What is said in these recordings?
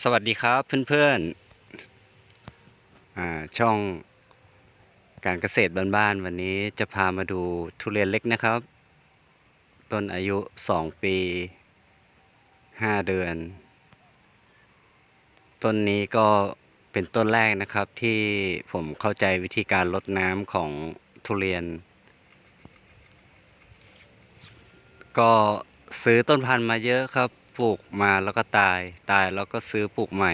สวัสดีครับเพื่อนๆอ่าช่องการเกษตรบ้านๆวันนี้จะพามาดูทุเรียนเล็กนะครับ ต้นอายุสองปีห้าเดือน ต้นนี้ก็เป็นต้นแรกนะครับที่ผมเข้าใจวิธีการลดน้ำของทุเรียน ก็ซื้อต้นพันธุ์มาเยอะครับ ปลูกมาแล้วก็ตาย ตายแล้วก็ซื้อปลูกใหม่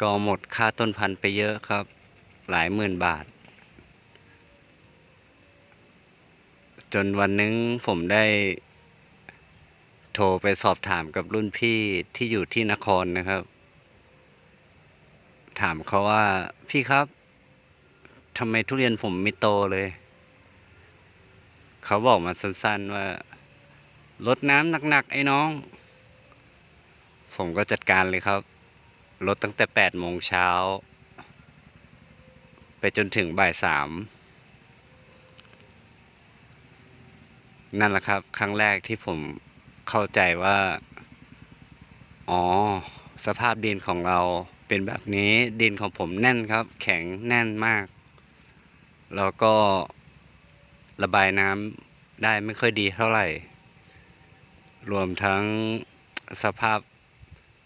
ก็หมดค่าต้นพันธุ์ไปเยอะครับ หลายหมื่นบาท จนวันนึงผมได้โทรไปสอบถามกับรุ่นพี่ที่อยู่ที่นครนะครับ ถามเขาว่าพี่ครับทำไมทุเรียนผมไม่โตเลย เขาบอกมาสั้นๆว่าลดน้ำหนักๆไอ้น้อง ผมก็จัดการเลยครับ ลดตั้งแต่แปดโมงเช้า ไปจนถึงบ่ายสามนั่นแหละครับ ครั้งแรกที่ผมเข้าใจว่า อ๋อ สภาพดินของเราเป็นแบบนี้ดินของผมแน่นครับ แข็งแน่นมาก แล้วก็ระบายน้ำได้ไม่ค่อยดีเท่าไหร่ รวมทั้งสภาพ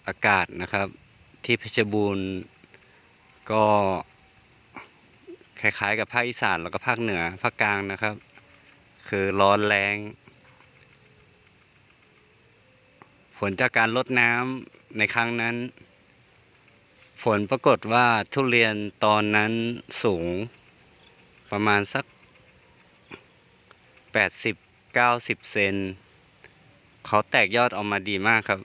อากาศนะครับ ที่เพชรบูรณ์ก็คล้ายๆ กับภาคอีสานแล้วก็ภาคเหนือภาคกลางนะครับ คือร้อนแรงผลจากการลดน้ำในครั้งนั้น ผลปรากฏว่าทุเรียนตอนนั้นสูงประมาณสัก 80-90 เซนเขาแตกยอดออกมาดีมากครับ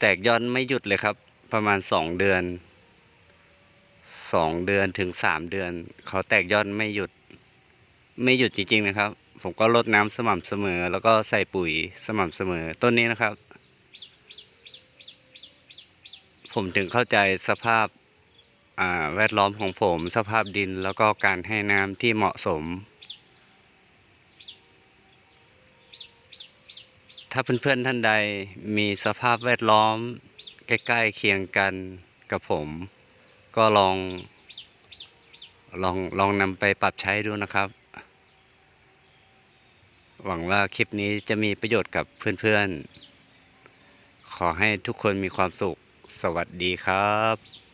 แตกยอดไม่หยุดเลยครับ ประมาณสองเดือนสองเดือนถึงสามเดือน เขาแตกยอดไม่หยุด ไม่หยุดจริงๆนะครับ ผมก็รดน้ำสม่ำเสมอ แล้วก็ใส่ปุ๋ยสม่ำเสมอต้นนี้นะครับ ผมถึงเข้าใจสภาพแวดล้อมของผม สภาพดินแล้วก็การให้น้ำที่เหมาะสม ถ้าเพื่อนๆท่านใดมีสภาพแวดล้อม ใกล้ๆเคียงกันกับผม ก็ลอง ลองลองนำไปปรับใช้ดูนะครับ หวังว่าคลิปนี้จะมีประโยชน์กับเพื่อนๆ ขอให้ทุกคนมีความสุข สวัสดีครับ